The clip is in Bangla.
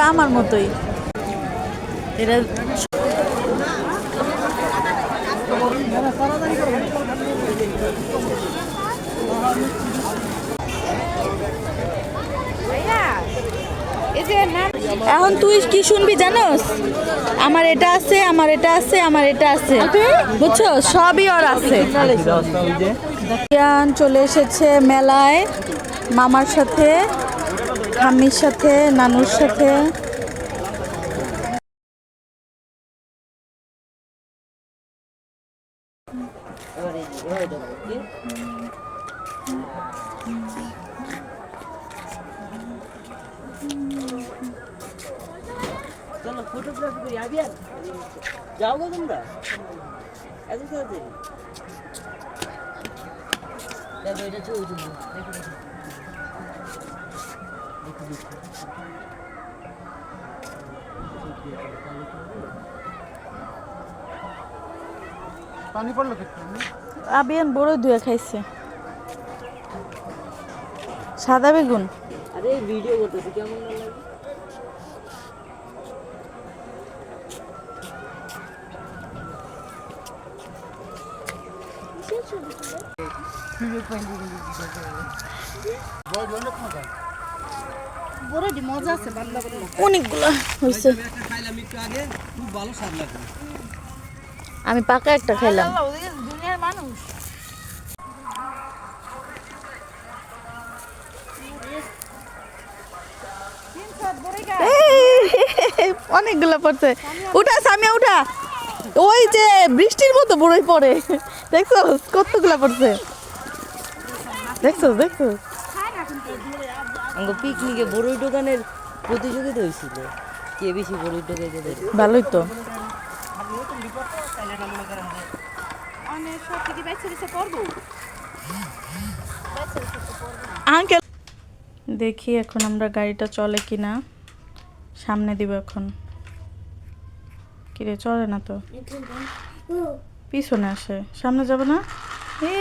তো আমার মতোই। এটা এখন তুই কি শুনবি জানোস? আমার এটা আছে আমার এটা আছে আমার এটা আছে। বুঝছ? সবই ওর আছে। ইয়ান চলে এসেছে মেলায় মামার সাথে। ঠাম্মির সাথে, নানুর সাথে। চলো ফটোগ্রাফি করি আবিয়ান যাও গো তোমরা। এত সাথে দেখো, এটা ছবি দেখো। পানি পড়ল আবিয়ান বড় ধুয়ে খাইছে। সাদা বেগুন? আরে ভিডিও করতেছি কেমন লাগে? খুব ভালো আমি পাকা একটা খাইলাম। এই, অনেকগুলো পড়ছে। উঠা সামিয়া উঠা। ওই যে বৃষ্টির মতো বড়ই পড়ে। দেখছ? কতগুলা পড়ছে? দেখছ দেখছ? আমাকে পিকনিকে বড়ই দোকানের প্রতিযোগিতা হয়েছিল। কে বেশি বড়ই দোকানে ভালোই তো। আঙ্কেল। দেখি এখন আমরা গাড়িটা চলে কিনা। সামনে দিব এখন। কিরে চলে না তো? পিছনে আসে। সামনে যাব না? এ